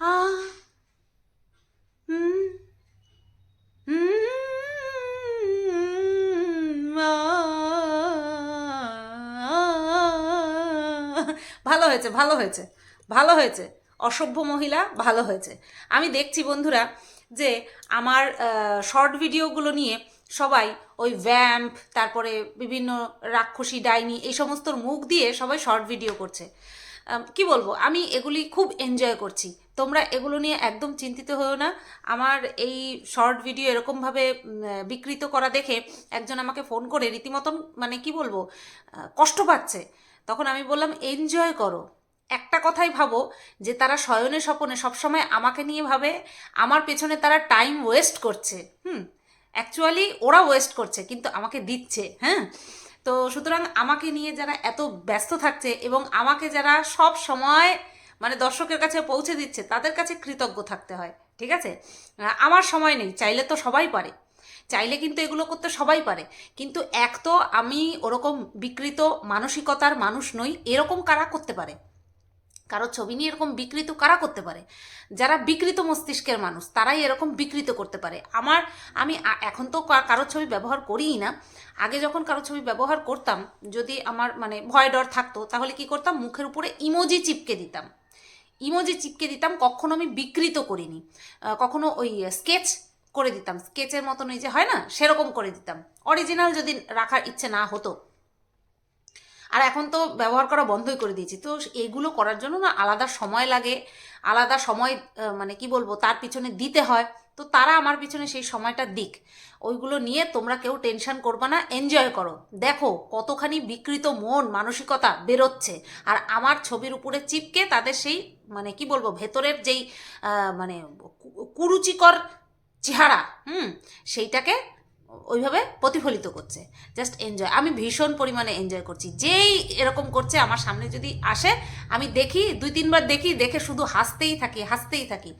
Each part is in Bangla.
আ হুম হুম আ ভালো হয়েছে ভালো হয়েছে ভালো হয়েছে। অসভ্য মহিলা, ভালো হয়েছে। আমি দেখছি বন্ধুরা যে আমার শর্ট ভিডিওগুলো নিয়ে সবাই ওই ভ্যাম্প তারপরে বিভিন্ন রাক্ষসী, ডাইনি, এই সমস্তর মুখ দিয়ে সবাই শর্ট ভিডিও করছে। কি বলব? আমি এগুলি খুব এনজয় করছি। তোমরা এগুলো নিয়ে একদম চিন্তিত হয়েও না। আমার এই শর্ট ভিডিও এরকমভাবে বিকৃত করা দেখে একজন আমাকে ফোন করে রীতিমতন মানে কি বলব কষ্ট পাচ্ছে। তখন আমি বললাম এনজয় করো। একটা কথাই ভাবো যে, তারা শয়নে স্বপনে সবসময় আমাকে নিয়ে ভাবে, আমার পেছনে তারা টাইম ওয়েস্ট করছে। হুম অ্যাকচুয়ালি ওরা ওয়েস্ট করছে, কিন্তু আমাকে দিচ্ছে। হ্যাঁ? তো সুতরাং আমাকে নিয়ে যারা এত ব্যস্ত থাকছে এবং আমাকে যারা সব সময় মানে দর্শকের কাছে পৌঁছে দিচ্ছে, তাদের কাছে কৃতজ্ঞ থাকতে হয়, ঠিক আছে? আমার সময় নেই, চাইলে তো সবাই পারে। চাইলে কিন্তু এগুলো করতে সবাই পারে। কিন্তু এক তো আমি ওরকম বিকৃত মানসিকতার মানুষ নই, এরকম কারা করতে পারে? কারও ছবি নিয়ে এরকম বিকৃত কারা করতে পারে? যারা বিকৃত মস্তিষ্কের মানুষ, তারাই এরকম বিকৃত করতে পারে। আমার, আমি এখন তো কা- কারোর ছবি ব্যবহার করিই না। আগে যখন কারও ছবি ব্যবহার করতাম, যদি আমার মানে ভয় ডর থাকতো, তাহলে কি করতাম? মুখের উপরে ইমোজি চিপকে দিতাম। ইমোজি চিপকে দিতাম, কখনো আমি বিকৃত করিনি। কখনো ওই স্কেচ করে দিতাম। স্কেচের মতন ওই যে হয় না? সেরকম করে দিতাম। অরিজিনাল যদি রাখার ইচ্ছে না হতো আর এখন তো ব্যবহার করা বন্ধই করে দিয়েছি। তো এগুলো করার জন্য না আলাদা সময় লাগে, আলাদা সময় মানে কি বলব, তার পিছনে দিতে হয়। তো তারা আমার পিছনে সেই সময়টা দিক। ওইগুলো নিয়ে তোমরা কেউ টেনশন করবে না, এনজয় করো। দেখো কতখানি বিকৃত মন, মানসিকতা বেরোচ্ছে। আর আমার ছবির উপরে চিপকে তাদের সেই মানে কি বলব, ভেতরের যেই মানে কুরুচিকর চেহারা, হুম, সেইটাকে ওইভাবে প্রতিফলিত করছে। জাস্ট এনজয় আমি ভীষণ পরিমাণে এনজয় করছি। যেই এরকম করছে আমার সামনে যদি আসে, আমি দেখি, দুই তিনবার দেখি, দেখে শুধু হাসতেই থাকি হাসতেই থাকি।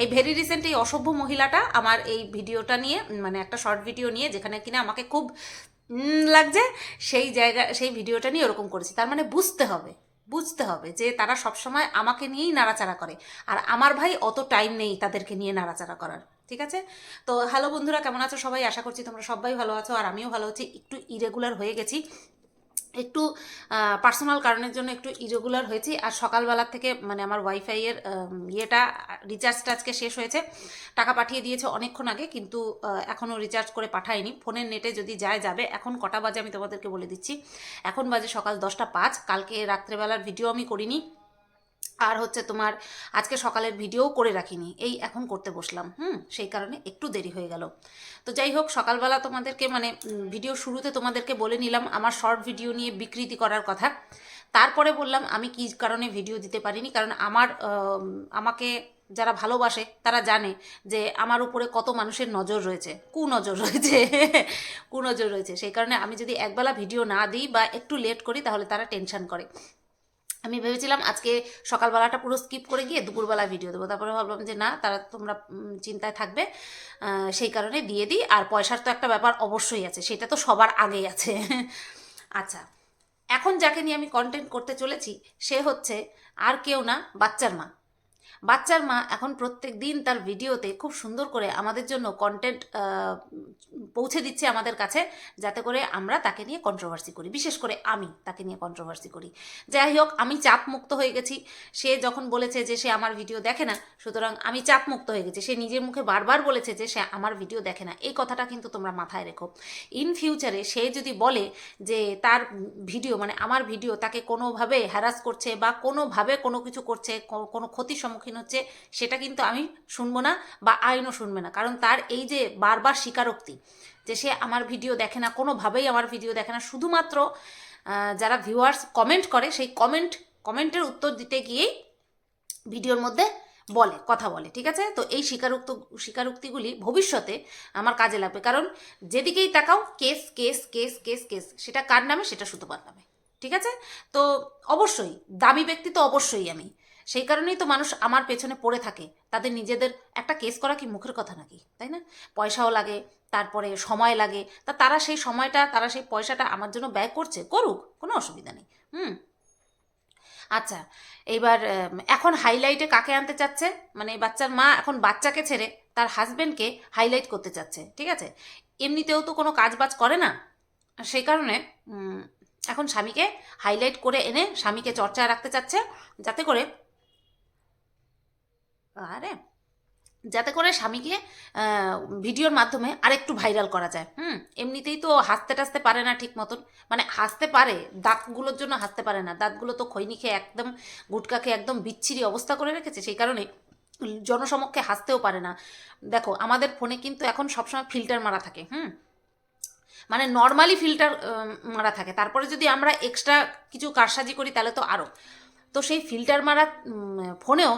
এই ভেরি রিসেন্ট এই অসভ্য মহিলাটা আমার এই ভিডিওটা নিয়ে মানে একটা শর্ট ভিডিও নিয়ে, যেখানে কিনা আমাকে খুব লাগছে, সেই জায়গা, সেই ভিডিওটা নিয়ে ওরকম করেছি। তার মানে বুঝতে হবে বুঝতে হবে যে তারা সবসময় আমাকে নিয়েই নাড়াচাড়া করে। আর আমার ভাই অত টাইম নেই তাদেরকে নিয়ে নাড়াচাড়া করার। ঠিক আছে? তো হ্যালো বন্ধুরা, কেমন আছো সবাই? আশা করছি তোমরা সবাই ভালো আছো, আর আমিও ভালো আছি। একটু ইরেগুলার হয়ে গেছি। একটু পার্সোনাল কারণের জন্য একটু ইরেগুলার হয়েছি। আর সকালবেলার থেকে মানে আমার ওয়াইফাইয়ের ইয়েটা রিচার্জটা আজকে শেষ হয়েছে। টাকা পাঠিয়ে দিয়েছে অনেকক্ষণ আগে, কিন্তু এখনও রিচার্জ করে পাঠায়নি। ফোনের নেটে যদি যায়, যাবে। এখন কটা বাজে আমি তোমাদেরকে বলে দিচ্ছি। এখন বাজে সকাল দশটা পাঁচ। কালকে রাত্রেবেলার ভিডিও আমি করিনি। আর হচ্ছে তোমার আজকে সকালের ভিডিও করে রাখিনি। এই এখন করতে বসলাম, হুম? সেই কারণে একটু দেরি হয়ে গেল। তো যাই হোক, সকালবেলা তোমাদেরকে মানে ভিডিও শুরুতে তোমাদেরকে বলে নিলাম আমার শর্ট ভিডিও নিয়ে বিকৃতি করার কথা। তারপরে বললাম আমি কি কারণে ভিডিও দিতে পারিনি? কারণ আমার আমাকে যারা ভালোবাসে তারা জানে যে আমার উপরে কত মানুষের নজর রয়েছে, কুনজর রয়েছে কুনজর রয়েছে। সেই কারণে আমি যদি একবেলা ভিডিও না দিই বা একটু লেট করি তাহলে তারা টেনশন করে। আমি ভেবেছিলাম আজকে সকালবেলাটা পুরো স্কিপ করে গিয়ে দুপুরবেলা ভিডিও দেবো। তারপরে ভাবলাম যে না, তারা তোমরা চিন্তায় থাকবে। সেই কারণে দিয়ে দিই। আর পয়সার তো একটা ব্যাপার অবশ্যই আছে, সেটা তো সবার আগেই আছে। আচ্ছা এখন যাকে নিয়ে আমি কন্টেন্ট করতে চলেছি, সে হচ্ছে আর কেউ না, বাচ্চার মা। বাচ্চার মা এখন প্রত্যেক দিন তার ভিডিওতে খুব সুন্দর করে আমাদের জন্য কন্টেন্ট পৌঁছে দিচ্ছে আমাদের কাছে, যাতে করে আমরা তাকে নিয়ে কন্ট্রোভার্সি করি। বিশেষ করে আমি তাকে নিয়ে কন্ট্রোভার্সি করি। যাই হোক, আমি চাপ মুক্ত হয়ে গেছি। সে যখন বলেছে যে সে আমার ভিডিও দেখে না, সুতরাং আমি চাপ মুক্ত হয়ে গেছি। সে নিজের মুখে বারবার বলেছে যে সে আমার ভিডিও দেখে না। এই কথাটা কিন্তু তোমরা মাথায় রেখো। ইন ফিউচারে সে যদি বলে যে তার ভিডিও মানে আমার ভিডিও তাকে কোনোভাবে হ্যারাস করছে বা কোনোভাবে কোনো কিছু করছে কোনো ক্ষতির সম্মুখীন হচ্ছে, সেটা কিন্তু আমি শুনব না বা আইনও শুনবে না। কারণ তার এই যে বারবার স্বীকারোক্তি যে সে আমার ভিডিও দেখে না, কোনোভাবেই আমার ভিডিও দেখে না, শুধুমাত্র যারা ভিউয়ার্স কমেন্ট করে, সেই কমেন্ট কমেন্টের উত্তর দিতে গিয়েই ভিডিওর মধ্যে বলে, কথা বলে, ঠিক আছে? তো এই স্বীকারোক্ত, স্বীকারোক্তিগুলি ভবিষ্যতে আমার কাজে লাগবে। কারণ যেদিকেই তাকাও, case case case case case, সেটা কার নামে? সেটা সুতোপার নামে, ঠিক আছে? তো অবশ্যই, দামি ব্যক্তি তো অবশ্যই আমি। সেই কারণেই তো মানুষ আমার পেছনে পড়ে থাকে। তাদের নিজেদের একটা কেস করা কি মুখের কথা নাকি? তাই না? পয়সাও লাগে, তারপরে সময় লাগে। তা তারা সেই সময়টা, তারা সেই পয়সাটা আমার জন্য ব্যয় করছে, করুক, কোনো অসুবিধা নেই। হুম। আচ্ছা এইবার এখন হাইলাইটে কাকে আনতে চাচ্ছে? মানে বাচ্চার মা এখন বাচ্চাকে ছেড়ে তার হাজবেন্ডকে হাইলাইট করতে চাচ্ছে, ঠিক আছে? এমনিতেও তো কোনো কাজ বাজ করে না। সেই কারণে এখন স্বামীকে হাইলাইট করে এনে স্বামীকে চর্চায় রাখতে চাচ্ছে, যাতে করে আরে, যাতে করে স্বামীকে ভিডিওর মাধ্যমে আরেকটু ভাইরাল করা যায়। হুম, এমনিতেই তো হাসতে টাসতে পারে না ঠিক মতন। মানে হাসতে পারে, দাঁতগুলোর জন্য হাসতে পারে না। দাঁতগুলো তো খৈনি খেয়ে একদম গুটকা খেয়ে একদম বিচ্ছিরি অবস্থা করে রেখেছে, সেই কারণে জনসমক্ষে হাসতেও পারে না। দেখো, আমাদের ফোনে কিন্তু এখন সবসময় ফিল্টার মারা থাকে, হুম? মানে নর্মালি ফিল্টার মারা থাকে। তারপরে যদি আমরা এক্সট্রা কিছু কারসাজি করি, তাহলে তো আরও তো সেই ফিল্টার মারা ফোনেও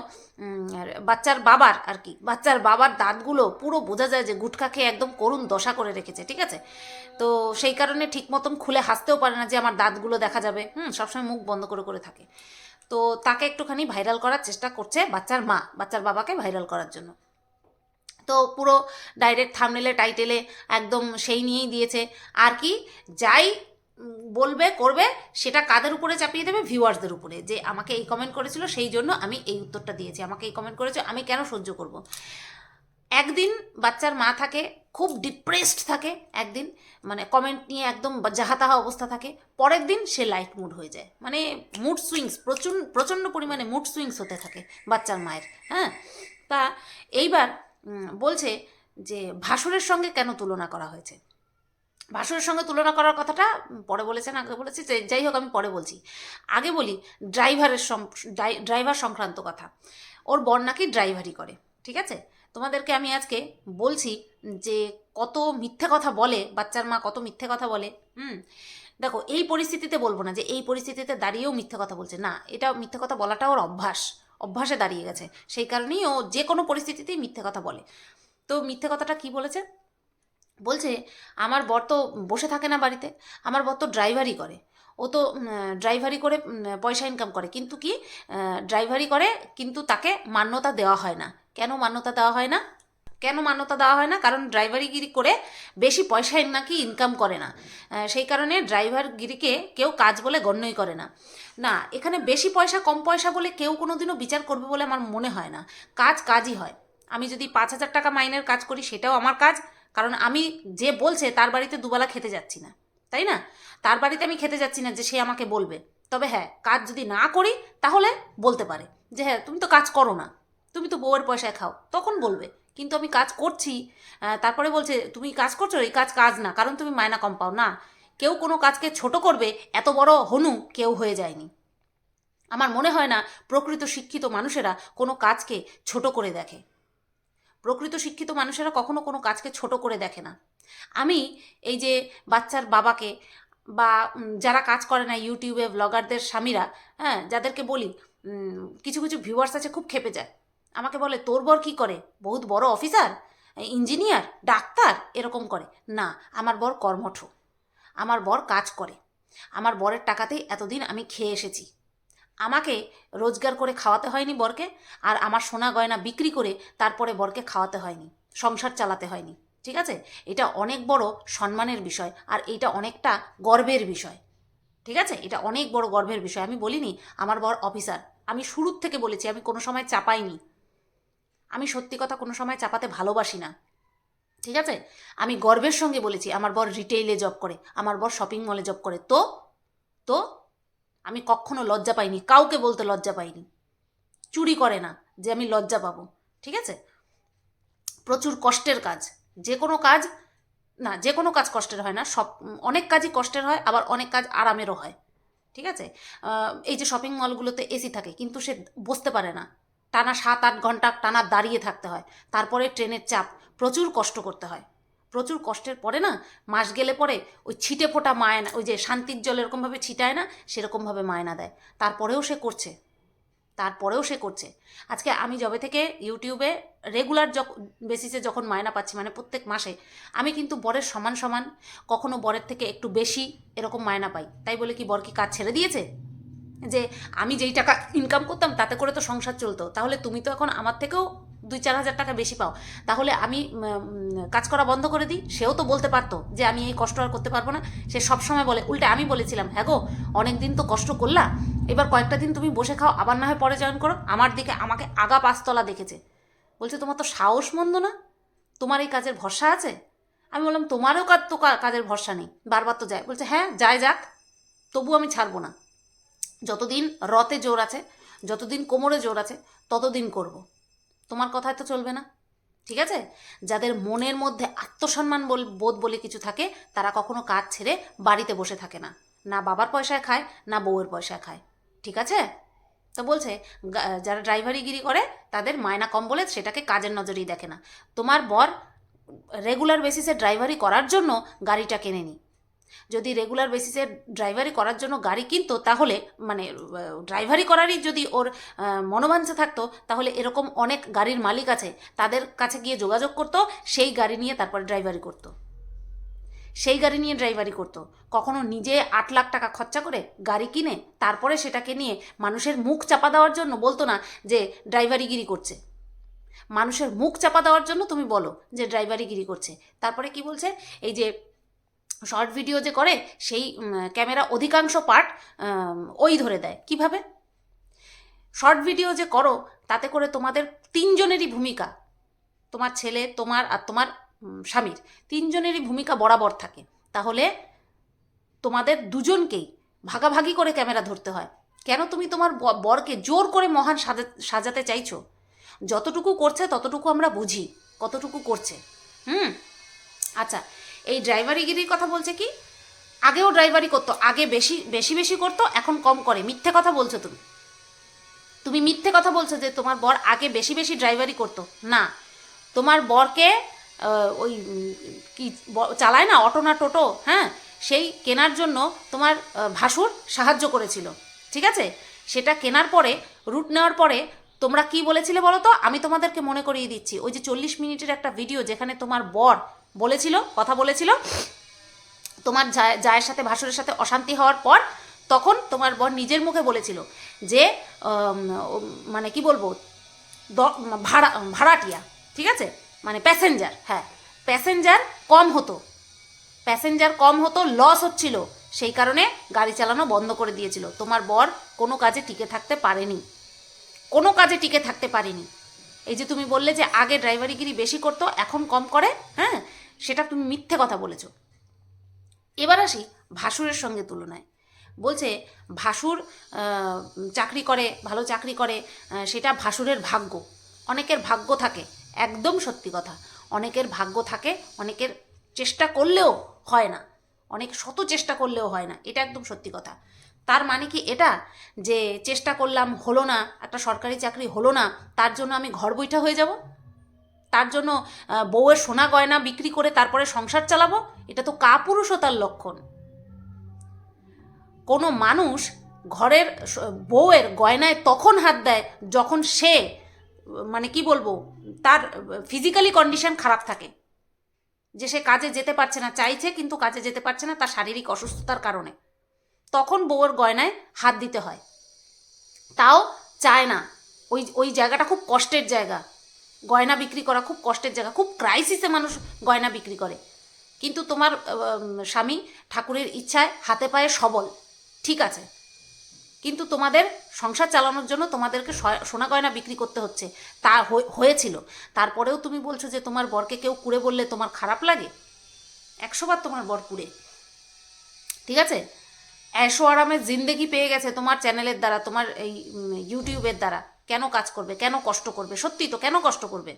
বাচ্চার বাবার আর কি, বাচ্চার বাবার দাঁতগুলো পুরো বোঝা যায় যে গুটখা খেয়ে একদম করুণ দশা করে রেখেছে, ঠিক আছে? তো সেই কারণে ঠিক মতন খুলে হাসতেও পারে না যে আমার দাঁতগুলো দেখা যাবে, হুম, সবসময় মুখ বন্ধ করে করে থাকে। তো তাকে একটুখানি ভাইরাল করার চেষ্টা করছে বাচ্চার মা, বাচ্চার বাবাকে ভাইরাল করার জন্য। তো পুরো ডাইরেক্ট থামনেলে টাইটেলে একদম সেই নিয়েই দিয়েছে। আর কি, যাই বলবে, করবে, সেটা কাদের উপরে চাপিয়ে দেবে? ভিউয়ার্সদের উপরে। যে আমাকে এই কমেন্ট করেছিল, সেই জন্য আমি এই উত্তরটা দিয়েছি। আমাকে এই কমেন্ট করেছে, আমি কেন সহ্য করব? একদিন বাচ্চার মা থাকে, খুব ডিপ্রেসড থাকে একদিন মানে কমেন্ট নিয়ে একদম যাহাতাহা অবস্থা থাকে। পরের দিন সে লাইট মুড হয়ে যায়। মানে মুড সুইংস প্রচুর, প্রচণ্ড পরিমাণে মুড সুইংস হতে থাকে বাচ্চার মায়ের হ্যাঁ? তা এইবার বলছে যে ভাসুরের সঙ্গে কেন তুলনা করা হয়েছে? ভাসুরের সঙ্গে তুলনা করার কথাটা পরে বলেছেন, আগে বলেছি, যে যাই হোক আমি পরে বলছি। আগে বলি, ড্রাইভারের ড্রাইভার সংক্রান্ত কথা। ওর বর নাকি ড্রাইভারি করে, ঠিক আছে? তোমাদেরকে আমি আজকে বলছি যে কত মিথ্যে কথা বলে, বাচ্চার মা কত মিথ্যে কথা বলে, হুম? দেখো, এই পরিস্থিতিতে বলব না যে এই পরিস্থিতিতে দাঁড়িয়েও মিথ্যে কথা বলছে। না, এটা মিথ্যে কথা বলাটা ওর অভ্যাস। অভ্যাসে দাঁড়িয়ে গেছে। সেই কারণেই ও যে কোনো পরিস্থিতিতেই মিথ্যে কথা বলে। তো মিথ্যে কথাটা কি বলেছে? বলছে, আমার বর তো বসে থাকে না বাড়িতে, আমার বর তো ড্রাইভারি করে। ও তো ড্রাইভারি করে পয়সা ইনকাম করে। কিন্তু কি ড্রাইভারি করে, কিন্তু তাকে মান্যতা দেওয়া হয় না। কেন মান্যতা দেওয়া হয় না? কেন মান্যতা দেওয়া হয় না? কারণ ড্রাইভারিগিরি করে বেশি পয়সা নাকি ইনকাম করে না। সেই কারণে ড্রাইভারগিরিকে কেউ কাজ বলে গণ্যই করে না। না, এখানে বেশি পয়সা, কম পয়সা বলে কেউ কোনোদিনও বিচার করবে বলে আমার মনে হয় না। কাজ কাজই হয়। আমি যদি পাঁচ হাজার টাকা মাইনের কাজ করি, সেটাও আমার কাজ। কারণ আমি যে বলছে তার বাড়িতে দুবেলা খেতে যাচ্ছি না, তাই না? তার বাড়িতে আমি খেতে যাচ্ছি না যে সে আমাকে বলবে। তবে হ্যাঁ কাজ যদি না করি তাহলে বলতে পারে যে হ্যাঁ তুমি তো কাজ করো না, তুমি তো বউয়ের পয়সায় খাও, তখন বলবে। কিন্তু আমি কাজ করছি তারপরে বলছে, তুমি কাজ করছ? এই কাজ কাজ না, কারণ তুমি মায়না কম পাও না। কেউ কোনো কাজকে ছোট করবে, এত বড় হনু কেউ হয়ে যায়নি। আমার মনে হয় না প্রকৃত শিক্ষিত মানুষেরা কোনো কাজকে ছোট করে দেখে। প্রকৃত শিক্ষিত মানুষেরা কখনো কোনো কাজকে ছোট করে দেখে না। আমি এই যে বাচ্চার বাবাকে বা যারা কাজ করে না ইউটিউবে ব্লগারদের স্বামীরা হ্যাঁ যাদেরকে বলি কিছু কিছু ভিউয়ার্স আছে খুব খেপে যায়। আমাকে বলে, তোর বর কী করে? বহুত বড় অফিসার ইঞ্জিনিয়ার ডাক্তার? এরকম করে। না, আমার বর কর্মঠ। আমার বর কাজ করে। আমার বরের টাকাতেই এতদিন আমি খেয়ে এসেছি। আমাকে রোজগার করে খাওয়াতে হয়নি বরকে, আর আমার সোনা গয়না বিক্রি করে তারপরে বরকে খাওয়াতে হয়নি, সংসার চালাতে হয়নি, ঠিক আছে? এটা অনেক বড় সম্মানের বিষয়, আর এটা অনেকটা গর্বের বিষয়, ঠিক আছে? এটা অনেক বড় গর্বের বিষয়, আমি বলিনি, আমার বর অফিসার, আমি শুরুর থেকে বলেছি, আমি কোনো সময় চাপাইনি, আমি সত্যি কথা কোনো সময় চাপাতে ভালোবাসি না, ঠিক আছে? আমি গর্বের সঙ্গে বলেছি, আমার বর রিটেইলে জব করে, আমার বর শপিং মলে জব করে, তো তো আমি কখনো লজ্জা পাইনি, কাউকে বলতে লজ্জা পাইনি। চুরি করে না যে আমি লজ্জা পাবো, ঠিক আছে? প্রচুর কষ্টের কাজ। যে কোনো কাজ, না, যে কোনো কাজ কষ্টের হয় না, সব, অনেক কাজই কষ্টের হয়, আবার অনেক কাজ আরামেরও হয়, ঠিক আছে? এই যে শপিং মলগুলোতে এসি থাকে, কিন্তু সে বসতে পারে না। টানা সাত আট ঘণ্টা টানা দাঁড়িয়ে থাকতে হয়, তারপরে ট্রেনের চাপ, প্রচুর কষ্ট করতে হয়। প্রচুর কষ্টের পরে না, মাস গেলে পরে ওই ছিটে ফোটা মায়না ওই যে শান্তির জল এরকমভাবে ছিটায় না, সেরকমভাবে মায়না দেয়। তারপরেও সে করছে। তারপরেও সে করছে। আজকে আমি যবে থেকে ইউটিউবে রেগুলার যখন বেসিসে যখন মায়না পাচ্ছি মানে প্রত্যেক মাসে, আমি কিন্তু বরের সমান সমান, কখনো বরের থেকে একটু বেশি এরকম মায়না পাই। তাই বলে কি বর কি কাজ ছেড়ে দিয়েছে? যে আমি যেই টাকা ইনকাম করতাম, তাতে করে তো সংসার চলতো। তাহলে তুমি তো এখন আমার থেকেও দুই চার হাজার টাকা বেশি পাও। তাহলে আমি কাজ করা বন্ধ করে দিই। সেও তো বলতে পারতো যে আমি এই কষ্ট আর করতে পারব না। সে সবসময় বলে, উল্টে আমি বলেছিলাম হ্যাঁ গো, অনেক দিন তো কষ্ট করলা। এবার কয়েকটা দিন তুমি বসে খাও, আবার না হয় পরে জয়েন করো। আমার দিকে, আমাকে আগা পাঁচতলা দেখেছে। বলছে, তোমার তো সাহস মন্দ না? তোমার এই কাজের ভরসা আছে? আমি বললাম, তোমারও কাজ তো কাজের ভরসা নেই। বারবার তো যায়। বলছে হ্যাঁ যায় যাক তবু আমি ছাড়বো না। যতদিন রতে জোর আছে, যতদিন কোমরে জোর আছে, ততদিন করব। তোমার কথায় তো চলবে না। ঠিক আছে? যাদের মনের মধ্যে আত্মসম্মান বোধ বলে কিছু থাকে, তারা কখনো কাজ ছেড়ে বাড়িতে বসে থাকে না। না বাবার পয়সায় খায়, না বউয়ের পয়সায় খায়। ঠিক আছে? তো বলছে যারা ড্রাইভারিগিরি করে, তাদের মায়না কম বলে সেটাকে কাজের নজরেই দেখে না। তোমার বর রেগুলার বেসিসে ড্রাইভারি করার জন্য গাড়িটা কেনেনি যদি রেগুলার বেসিসে ড্রাইভারি করার জন্য গাড়ি কিনতো, তাহলে মানে ড্রাইভারি করারই যদি ওর মনোবাঞ্ছা থাকতো, তাহলে এরকম অনেক গাড়ির মালিক আছে, তাদের কাছে গিয়ে যোগাযোগ করতো, সেই গাড়ি নিয়ে তারপরে ড্রাইভারি করতো। সেই গাড়ি নিয়ে ড্রাইভারি করতো। কখনো নিজে আট লাখ টাকা খরচা করে গাড়ি কিনে, তারপরে সেটাকে নিয়ে মানুষের মুখ চাপা দেওয়ার জন্য বলতো না যে ড্রাইভারিগিরি করছে। মানুষের মুখ চাপা দেওয়ার জন্য তুমি বলো যে ড্রাইভারিগিরি করছে। তারপরে কি বলছে? এই যে শর্ট ভিডিও যে করে, সেই ক্যামেরা অধিকাংশ পার্ট ওই ধরে দেয়। কীভাবে? শর্ট ভিডিও যে করো, তাতে করে তোমাদের তিনজনেরই ভূমিকা, তোমার ছেলে, তোমার আর তোমার স্বামীর, তিনজনেরই ভূমিকা বরাবর থাকে। তাহলে তোমাদের দুজনকেই ভাগাভাগি করে ক্যামেরা ধরতে হয়। কেন তুমি তোমার বরকে জোর করে মহান সাজা- সাজাতে চাইছো? যতটুকু করছে ততটুকু আমরা বুঝি, কতটুকু করছে। হুম? আচ্ছা এই ড্রাইভারিগিরির কথা বলছে কি? আগেও ড্রাইভারি করতো, আগে বেশি বেশি বেশি করতো, এখন কম করে। মিথ্যে কথা বলছো তুমি। তুমি মিথ্যে কথা বলছো যে তোমার বর আগে বেশি বেশি ড্রাইভারি করতো। না, তোমার বরকে ওই কি চালায় না, অটো না টোটো হ্যাঁ সেই কেনার জন্য তোমার ভাসুর সাহায্য করেছিল, ঠিক আছে? সেটা কেনার পরে রুট নেওয়ার পরে, তোমরা কি বলেছিলে বলো তো? আমি তোমাদেরকে মনে করিয়ে দিচ্ছি। ওই যে চল্লিশ মিনিটের একটা ভিডিও যেখানে তোমার বর বলেছিল, কথা বলেছিল। তোমার জায়ের সাথে, ভাসুরের সাথে অশান্তি হওয়ার পর তখন তোমার বর নিজের মুখে বলেছিল যে মানে কি বলব ভাড়া, ভাড়াটিয়া, ঠিক আছে? মানে প্যাসেঞ্জার হ্যাঁ প্যাসেঞ্জার কম হতো। প্যাসেঞ্জার কম হতো লস হচ্ছিল। সেই কারণে গাড়ি চালানো বন্ধ করে দিয়েছিল। তোমার বর কোনো কাজে টিকে থাকতে পারেনি। কোনো কাজে টিকে থাকতে পারেনি। এই যে তুমি বললে যে আগে ড্রাইভারিগিরি বেশি করতো, এখন কম করে হ্যাঁ? সেটা তুমি মিথ্যে কথা বলেছ। এবার আসি ভাসুরের সঙ্গে তুলনায়। বলছে, ভাসুর চাকরি করে, ভালো চাকরি করে সেটা ভাসুরের ভাগ্য। অনেকের ভাগ্য থাকে, একদম সত্যি কথা। অনেকের ভাগ্য থাকে, অনেকের চেষ্টা করলেও হয় না। অনেক শত চেষ্টা করলেও হয় না, এটা একদম সত্যি কথা। তার মানে কি এটা? যে চেষ্টা করলাম হলো না, একটা সরকারি চাকরি হলো না, তার জন্য আমি ঘর বইটা হয়ে যাব? তার জন্য বউয়ের সোনা গয়না বিক্রি করে তারপরে সংসার চালাবো? এটা তো কাপুরুষতার লক্ষণ। কোনো মানুষ ঘরের বউয়ের গয়নায় তখন হাত দেয় যখন সে মানে কি বলব, তার ফিজিক্যালি কন্ডিশন খারাপ থাকে। যে সে কাজে যেতে পারছে না, চাইছে কিন্তু কাজে যেতে পারছে না তার শারীরিক অসুস্থতার কারণে। তখন বউয়ের গয়নায় হাত দিতে হয়। তাও চায় না। ওই ওই জায়গাটা খুব কষ্টের জায়গা। গয়না বিক্রি করা খুব কষ্টের জায়গা। খুব ক্রাইসিসে মানুষ গয়না বিক্রি করে। কিন্তু তোমার স্বামী ঠাকুরের ইচ্ছায় হাতে পায়ে সবল। ঠিক আছে। কিন্তু তোমাদের সংসার চালানোর জন্য তোমাদেরকে সোনা গয়না বিক্রি করতে হচ্ছে। তা হয়ে- হয়েছিল। তারপরেও তুমি বলছো যে তোমার বরকে কেউ কুড়ে বললে তোমার খারাপ লাগে? একশোবার তোমার বর কুড়ে। ঠিক আছে? এসো আরামের জিন্দেগি পেয়ে গেছে তোমার চ্যানেলের দ্বারা, তোমার এই ইউটিউবের দ্বারা। কেন কাজ করবে? কেন কষ্ট করবে? সত্যি তো কেন কষ্ট করবে?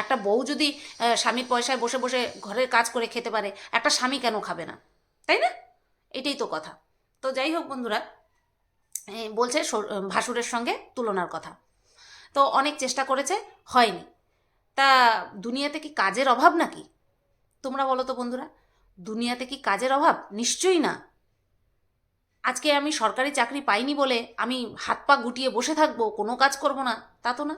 একটা বউ যদি স্বামীর পয়সায় বসে বসে ঘরের কাজ করে খেতে পারে, একটা স্বামী কেন খাবে না? তাই না? এটাই তো কথা। তো যাই হোক বন্ধুরা বলছে ভাসুরের সঙ্গে তুলনার কথা। তো অনেক চেষ্টা করেছে, হয়নি। তা দুনিয়াতে কি কাজের অভাব নাকি? তোমরা বলো তো বন্ধুরা, দুনিয়াতে কি কাজের অভাব? নিশ্চয়ই না। আজকে আমি সরকারি চাকরি পাইনি বলে আমি হাত পা গুটিয়ে বসে থাকব, কোনো কাজ করব না, তা তো না।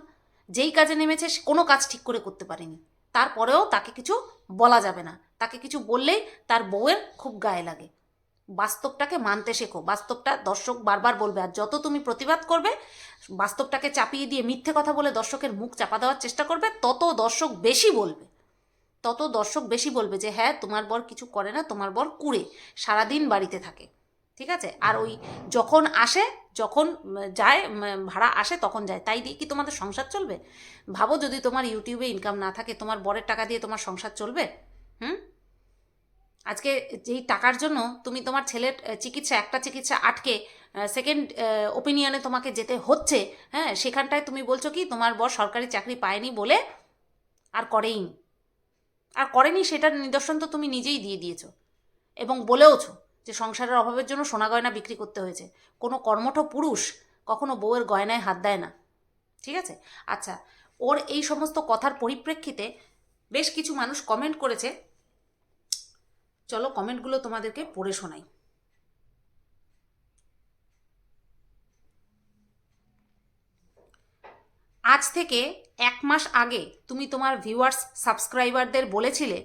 যেই কাজে নেমেছে সে কোনো কাজ ঠিক করে করতে পারেনি। তারপরেও তাকে কিছু বলা যাবে না। তাকে কিছু বললেই তার বউয়ের খুব গায়ে লাগে। বাস্তবটাকে মানতে শেখো। বাস্তবটা দর্শক বারবার বলবে, আর যত তুমি প্রতিবাদ করবে, বাস্তবটাকে চাপিয়ে দিয়ে মিথ্যে কথা বলে দর্শকের মুখ চাপা দেওয়ার চেষ্টা করবে, তত দর্শক বেশি বলবে। তত দর্শক বেশি বলবে যে হ্যাঁ তোমার বর কিছু করে না, তোমার বর কুড়ে, সারাদিন বাড়িতে থাকে। ঠিক আছে? আর ওই যখন আসে, যখন যায় ভাড়া আসে, তখন যায়। তাই দিয়ে কি তোমাদের সংসার চলবে? ভাবো যদি তোমার ইউটিউবে ইনকাম না থাকে, তোমার বরের টাকা দিয়ে তোমার সংসার চলবে? হুম? আজকে যেই টাকার জন্য তুমি তোমার ছেলের চিকিৎসা, একটা চিকিৎসা আটকে সেকেন্ড ওপিনিয়নে তোমাকে যেতে হচ্ছে হ্যাঁ সেখানটায় তুমি বলছো কি, তোমার বর সরকারি চাকরি পায়নি বলে আর করেইনি। আর করেনি সেটার নিদর্শন তো তুমি নিজেই দিয়ে দিয়েছ এবং বলেওছো। যে সংসারের অভাবের জন্য সোনা গয়না বিক্রি করতে হয়েছে। কোনো কর্মঠ পুরুষ কখনো বউয়ের গয়নায় হাত দেয় না। ঠিক আছে? আচ্ছা ওর এই সমস্ত কথার পরিপ্রেক্ষিতে বেশ কিছু মানুষ কমেন্ট করেছে। চলো কমেন্টগুলো তোমাদেরকে পড়ে শোনাই। আজ থেকে এক মাস আগে তুমি তোমার ভিউয়ার্স সাবস্ক্রাইবারদের বলেছিলে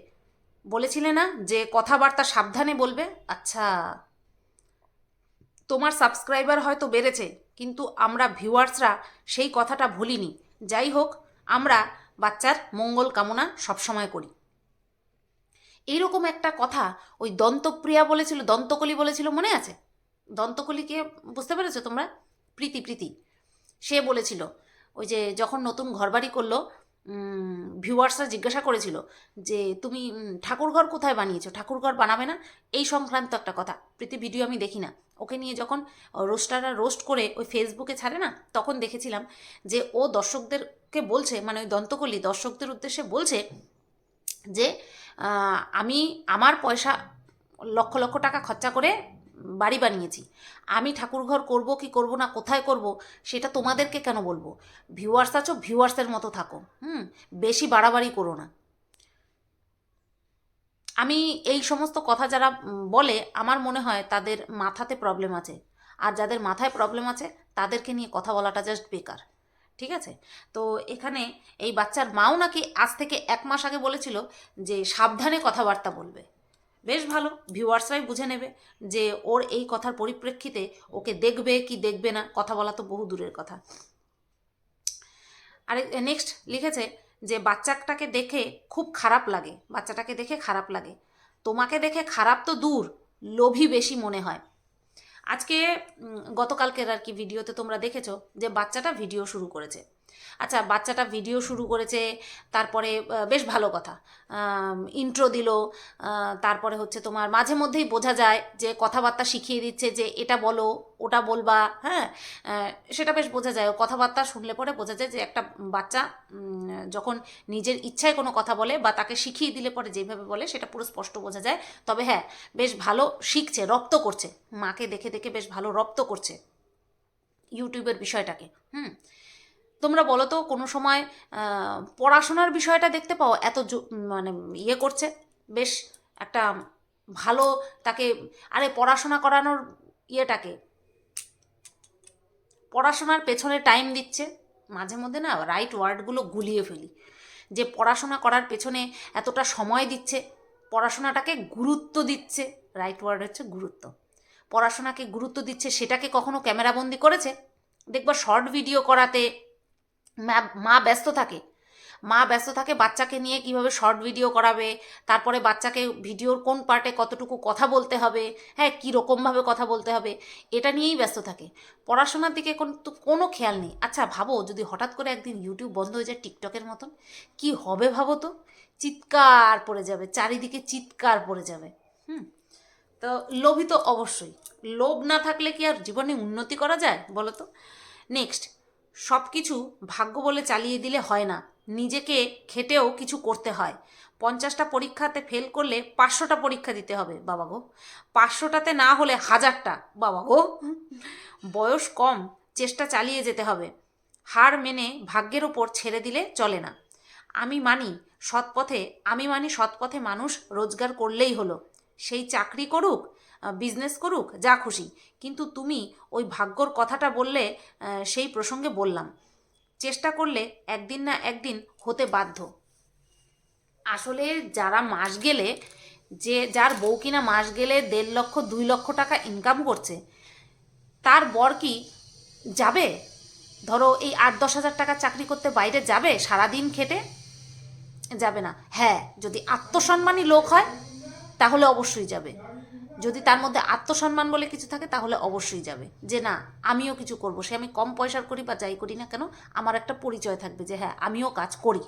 বলেছিলে না যে কথাবার্তা সাবধানে বলবে? আচ্ছা। তোমার সাবস্ক্রাইবার হয়তো বেড়েছে, কিন্তু আমরা ভিউয়ার্সরা সেই কথাটা ভুলিনি। যাই হোক, আমরা বাচ্চার মঙ্গল কামনা সবসময় করি। এইরকম একটা কথা ওই দন্তপ্রিয়া বলেছিল, দন্তকলি বলেছিল, মনে আছে? দন্তকলিকে বুঝতে পেরেছ তোমরা? প্রীতি প্রীতি। সে বলেছিল, ওই যে যখন নতুন ঘরবাড়ি করল ভিউয়ার্সরা জিজ্ঞাসা করেছিল যে, তুমি ঠাকুরঘর কোথায় বানিয়েছো? ঠাকুরঘর বানাবে না? এই সংক্রান্ত একটা কথা। প্রীতি ভিডিও আমি দেখি না। ওকে নিয়ে যখন রোস্টাররা রোস্ট করে ওই ফেসবুকে ছাড়ে না, তখন দেখেছিলাম যে, ও দর্শকদেরকে বলছে মানে ওই দন্তকলি দর্শকদের উদ্দেশ্যে বলছে যে আমি আমার পয়সা লক্ষ লক্ষ টাকা খরচা করে বাড়ি বানিয়েছি। আমি ঠাকুরঘর করব কি করব না, কোথায় করব, সেটা তোমাদেরকে কেন বলব? ভিউয়ার্স আছো ভিউয়ার্সের মতো থাকো, হুম? বেশি বাড়াবাড়ি করো না। আমি এই সমস্ত কথা যারা বলে, আমার মনে হয় তাদের মাথাতে প্রবলেম আছে। আর যাদের মাথায় প্রবলেম আছে, তাদেরকে নিয়ে কথা বলাটা জাস্ট বেকার, ঠিক আছে? তো এখানে এই বাচ্চার মাও নাকি আজ থেকে এক মাস আগে বলেছিল যে সাবধানে কথাবার্তা বলবে। বেশ ভালো ভিউয়ার্সরাই বুঝে নেবে যে ওর এই কথার পরিপ্রেক্ষিতে ওকে দেখবে কি দেখবে না, কথা বলা তো বহু দূরের কথা। আর নেক্সট লিখেছে যে, বাচ্চাটাকে দেখে খুব খারাপ লাগে, বাচ্চাটাকে দেখে খারাপ লাগে। তোমাকে দেখে খারাপ তো দূর, লোভী বেশি মনে হয়। আজকে গতকালকের আর কি ভিডিওতে তোমরা দেখেছ যে, বাচ্চাটা ভিডিও শুরু করেছে। আচ্ছা বাচ্চাটা ভিডিও শুরু করেছে, তারপরে বেশ ভালো কথা। ইন্ট্রো দিল তারপরে হচ্ছে তোমার মাঝে মধ্যেই বোঝা যায় যে কথাবার্তা শিখিয়ে দিচ্ছে যে এটা বলো, ওটা বলবা হ্যাঁ? সেটা বেশ বোঝা যায়। কথাবার্তা শুনলে পরে বোঝা যায় যে একটা বাচ্চা যখন নিজের ইচ্ছায় কোনো কথা বলে বা তাকে শিখিয়ে দিলে পরে যেভাবে বলে, সেটা পুরো স্পষ্ট বোঝা যায়। তবে হ্যাঁ বেশ ভালো শিখছে, রপ্ত করছে। মাকে দেখে দেখে বেশ ভালো রপ্ত করছে। ইউটিউবের বিষয়টাকে, হুম? তোমরা বলো তো, কোনো সময় পড়াশোনার বিষয়টা দেখতে পাও? এত মানে ইয়ে করছে, বেশ একটা ভালো তাকে, আরে পড়াশোনা করানোর ইয়েটাকে। পড়াশোনার পেছনে টাইম দিচ্ছে, মাঝে মধ্যে না রাইট ওয়ার্ডগুলো গুলিয়ে ফেলি। যে পড়াশোনা করার পেছনে এতটা সময় দিচ্ছে, পড়াশোনাটাকে গুরুত্ব দিচ্ছে রাইট ওয়ার্ড হচ্ছে গুরুত্ব। পড়াশোনাকে গুরুত্ব দিচ্ছে, সেটাকে কখনো ক্যামেরাবন্দি করেছে? দেখবা শর্ট ভিডিও করাতে মা- ব্যস্ত থাকে। মা ব্যস্ত থাকে, বাচ্চাকে নিয়ে কীভাবে শর্ট ভিডিও করাবে, তারপরে বাচ্চাকে ভিডিওর কোন পার্টে কতটুকু কথা বলতে হবে হ্যাঁ কী রকমভাবে কথা বলতে হবে, এটা নিয়েই ব্যস্ত থাকে। পড়াশোনার দিকে কোন, তো কোনো খেয়াল নেই। আচ্ছা ভাবো, যদি হঠাৎ করে একদিন ইউটিউব বন্ধ হয়ে যায় টিকটকের মতন, কি হবে ভাবো তো? চিৎকার পড়ে যাবে, চারিদিকে চিৎকার পড়ে যাবে। হুম, তো লোভী তো অবশ্যই। লোভ না থাকলে কি আর জীবনে উন্নতি করা যায় বলো তো? নেক্সট সব কিছু ভাগ্য বলে চালিয়ে দিলে হয় না। নিজেকে খেটেও কিছু করতে হয়। পঞ্চাশটা পরীক্ষাতে ফেল করলে পাঁচশোটা পরীক্ষা দিতে হবে, বাবা গো। পাঁচশোটাতে না হলে হাজারটা, বাবা গো। বয়স কম, চেষ্টা চালিয়ে যেতে হবে। হার মেনে ভাগ্যের ওপর ছেড়ে দিলে চলে না। আমি মানি সৎপথে আমি মানি সৎপথে মানুষ রোজগার করলেই হলো। সেই চাকরি করুক বিজনেস করুক, যা খুশি। কিন্তু তুমি ওই ভাগ্যর কথাটা বললে সেই প্রসঙ্গে বললাম। চেষ্টা করলে একদিন না একদিন হতে বাধ্য। আসলে যারা মাস গেলে, যে যার বউ কিনা মাস গেলে দেড় লক্ষ, দুই লক্ষ টাকা ইনকাম করছে, তার বর কি যাবে? ধরো এই আট, দশ হাজার টাকা চাকরি করতে বাইরে যাবে সারাদিন খেটে? যাবে না। হ্যাঁ যদি আত্মসম্মানী লোক হয় তাহলে অবশ্যই যাবে। যদি তার মধ্যে আত্মসম্মান বলে কিছু থাকে, তাহলে অবশ্যই যাবে। যে না, আমিও কিছু করব। সে আমি কম পয়সার করি বা যাই করি না কেন, আমার একটা পরিচয় থাকবে যে হ্যাঁ আমিও কাজ করি।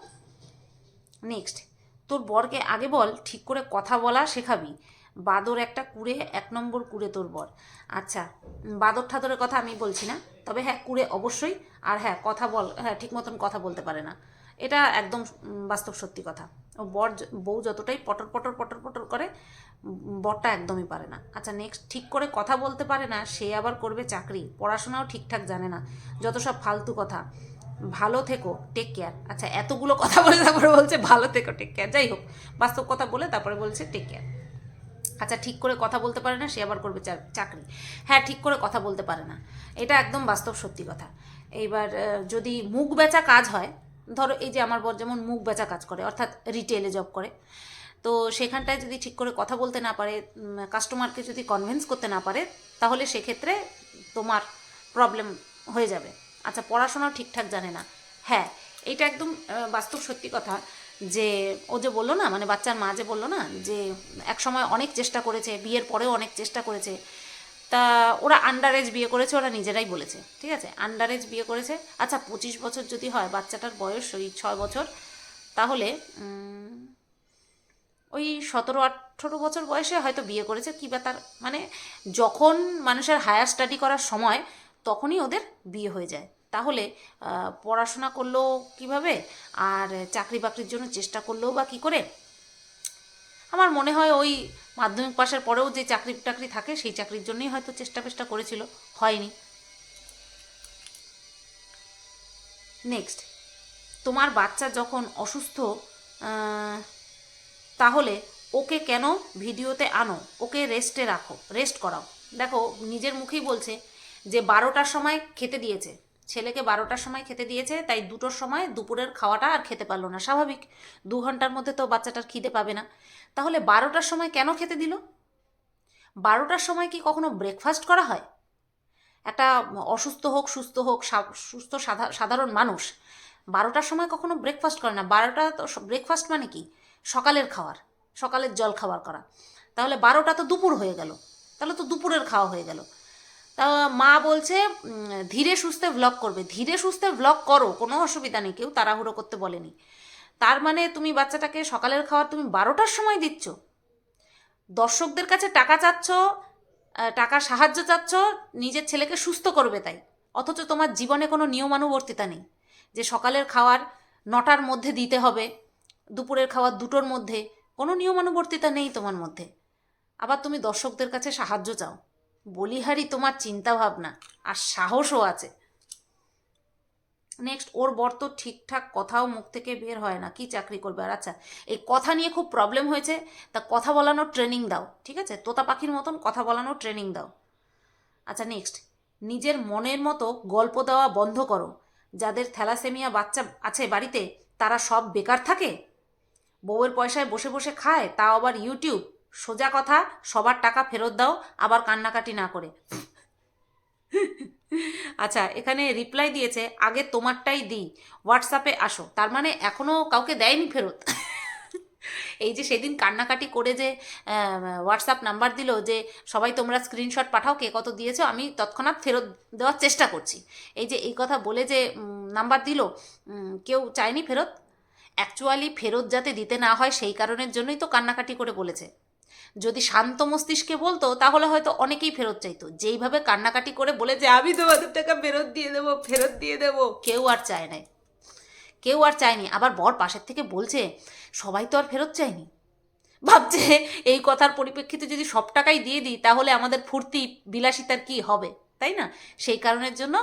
নেক্সট তোর বরকে আগে বল, ঠিক করে কথা বলা শেখাবি। বাদর একটা কুড়ে, এক নম্বর কুড়ে তোর বর। আচ্ছা বাদর ঠাদরের কথা আমি বলছি না, তবে হ্যাঁ কুড়ে অবশ্যই। আর হ্যাঁ কথা বল হ্যাঁ ঠিক মতন কথা বলতে পারে না। এটা একদম বাস্তব সত্যি কথা। বর বউ যতটাই পটর পটর পটর পটর করে বরটা একদমই পারে না। আচ্ছা নেক্সট ঠিক করে কথা বলতে পারে না, সে আবার করবে চাকরি। পড়াশোনাও ঠিকঠাক জানে না, যত সব ফালতু কথা। ভালো থেকো টেক কেয়ার আচ্ছা এতগুলো কথা বলে তারপরে বলছে, ভালো থেকো টেক কেয়ার যাই হোক, বাস্তব কথা বলে তারপরে বলছে টেক কেয়ার আচ্ছা ঠিক করে কথা বলতে পারে না, সে আবার করবে চাকরি। হ্যাঁ ঠিক করে কথা বলতে পারে না। এটা একদম বাস্তব সত্যি কথা। এইবার যদি মুখ বেচা কাজ হয় ধরো এই যে আমার বর যেমন মুখ বেচা কাজ করে, অর্থাৎ রিটেলে জব করে, তো সেখানটায় যদি ঠিক করে কথা বলতে না পারে কাস্টমারকে যদি কনভিন্স করতে না পারে, তাহলে সেক্ষেত্রে তোমার প্রবলেম হয়ে যাবে। আচ্ছা পড়াশোনাও ঠিকঠাক জানে না। হ্যাঁ এটা একদম বাস্তব সত্যি কথা যে ও যে বলল না মানে বাচ্চার মা যে বলল না যে এক সময় অনেক চেষ্টা করেছে, বিয়ের পরেও অনেক চেষ্টা করেছে তা ওরা আন্ডার এজ বিয়ে করেছে, ওরা নিজেরাই বলেছে, ঠিক আছে? আন্ডার এজ বিয়ে করেছে। আচ্ছা পঁচিশ বছর যদি হয়, বাচ্চাটার বয়স ওই ছয় বছর, তাহলে ওই সতেরো, আঠেরো বছর বয়সে হয়তো বিয়ে করেছে, কী বা তার মানে যখন মানুষের হায়ার স্টাডি করার সময়, তখনই ওদের বিয়ে হয়ে যায়। তাহলে পড়াশোনা করলেও কীভাবে? আর চাকরি বাকরির জন্য চেষ্টা করলেও বা কী করে? আমার মনে হয় ওই মাধ্যমিক পাশের পরেও যে চাকরি টাকরি থাকে, সেই চাকরির জন্যই হয়তো চেষ্টা পেষ্টা করেছিল। হয়নি। নেক্সট তোমার বাচ্চা যখন অসুস্থ তাহলে ওকে কেন ভিডিওতে আনো? ওকে রেস্টে রাখো। রেস্ট করাও। দেখো, নিজের মুখেই বলছে যে, বারোটার সময় খেতে দিয়েছে। ছেলেকে বারোটার সময় খেতে দিয়েছে, তাই দুটোর সময় দুপুরের খাওয়াটা আর খেতে পারল না। স্বাভাবিক, দু ঘণ্টার মধ্যে তো বাচ্চাটার খিদে পাবে না। তাহলে বারোটার সময় কেন খেতে দিল? বারোটার সময় কি কখনো ব্রেকফাস্ট করা হয়? একটা অসুস্থ হোক, সুস্থ হোক সুস্থ সাধা- সাধারণ মানুষ, বারোটার সময় কখনো ব্রেকফাস্ট করে না। বারোটা তো ব্রেকফাস্ট মানে কি? সকালের খাওয়ার, সকালের জল খাবার করা। তাহলে বারোটা তো দুপুর হয়ে গেল। তাহলে তো দুপুরের খাওয়া হয়ে গেল। তা মা বলছে ধীরে সুস্থে ভ্লগ করবে। ধীরে সুস্থে ভ্লগ করো, কোনো অসুবিধা নেই, কেউ তাড়াহুড়ো করতে বলেনি। তার মানে তুমি বাচ্চাটাকে সকালের খাবার তুমি বারোটার সময় দিচ্ছ। দর্শকদের কাছে টাকা চাচ্ছ টাকার সাহায্য চাচ্ছ, নিজের ছেলেকে সুস্থ করবে তাই। অথচ তোমার জীবনে কোনো নিয়মানুবর্তিতা নেই যে সকালের খাওয়ার নটার মধ্যে দিতে হবে, দুপুরের খাওয়ার দুটোর মধ্যে, কোনো নিয়মানুবর্তিতা নেই তোমার মধ্যে। আবার তুমি দর্শকদের কাছে সাহায্য চাও। বলিহারি তোমার চিন্তা ভাবনা আর সাহসও আছে। নেক্সট ওর বর তো ঠিকঠাক কথাও মুখ থেকে বের হয় না, কি চাকরি করবে? আর আচ্ছা এই কথা নিয়ে খুব প্রবলেম হয়েছে, তা কথা বলানোর ট্রেনিং দাও, ঠিক আছে? তোতা পাখির মতন কথা বলানোর ট্রেনিং দাও। আচ্ছা নেক্সট নিজের মনের মতো গল্প দেওয়া বন্ধ করো। যাদের থ্যালাসেমিয়া বাচ্চা আছে বাড়িতে, তারা সব বেকার থাকে? বউয়ের পয়সায় বসে বসে খায়, তাও আবার ইউটিউব সোজা কথা, সবার টাকা ফেরত দাও, আবার কান্নাকাটি না করে। আচ্ছা এখানে রিপ্লাই দিয়েছে, আগে তোমারটাই দিই। হোয়াটসঅ্যাপে আসো। তার মানে এখনও কাউকে দেয়নি ফেরত। এই যে সেদিন কান্নাকাটি করে যে হোয়াটসঅ্যাপ নাম্বার দিল যে, সবাই তোমরা স্ক্রিনশট পাঠাও, কে কত দিয়েছ, আমি তৎক্ষণাৎ ফেরত দেওয়ার চেষ্টা করছি। এই যে এই কথা বলে যে নাম্বার দিল কেউ চায়নি ফেরত। অ্যাকচুয়ালি ফেরত যাতে দিতে না হয়, সেই কারণের জন্যই তো কান্নাকাটি করে বলেছে। যদি শান্ত মস্তিষ্কে বলতো, তাহলে হয়তো অনেকেই ফেরত চাইতো। যেইভাবে কান্নাকাটি করে বলে যে, আমি তোমাদের টাকা ফেরত দিয়ে দেবো, ফেরত দিয়ে দেবো। কেউ আর চায় নাই। কেউ আর চায়নি। আবার বর পাশের থেকে বলছে, সবাই তো আর ফেরত চায়নি। ভাবছে, এই কথার পরিপ্রেক্ষিতে যদি সব টাকাই দিয়ে দিই, তাহলে আমাদের ফুর্তি বিলাসিতার কি হবে? তাই না? সেই কারণের জন্য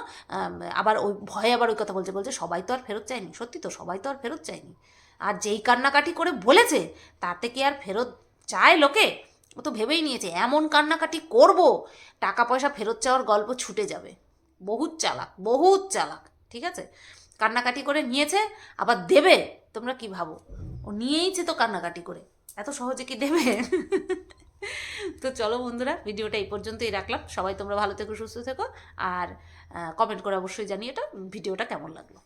আবার ওই ভয়ে আবার ওই কথা বলছে বলছে, সবাই তো আর ফেরত চায়নি। সত্যি তো, সবাই তো আর ফেরত চায়নি। আর যেই কান্নাকাটি করে বলেছে, তাতে কি আর ফেরত চায় লোকে? ও তো ভেবেই নিয়েছে, এমন কান্নাকাটি করব টাকা পয়সা ফেরত চাওয়ার গল্প ছুটে যাবে। বহুত চালাক বহুত চালাক, ঠিক আছে? কান্নাকাটি করে নিয়েছে, আবার দেবে? তোমরা কি ভাবো? ও নিয়েইছে তো কান্নাকাটি করে। এত সহজে কি দেবে? তো চলো বন্ধুরা, ভিডিওটা এই পর্যন্তই রাখলাম। সবাই তোমরা ভালো থেকো, সুস্থ থেকো। আর কমেন্ট করে অবশ্যই জানিয়ে এটা ভিডিওটা কেমন লাগল।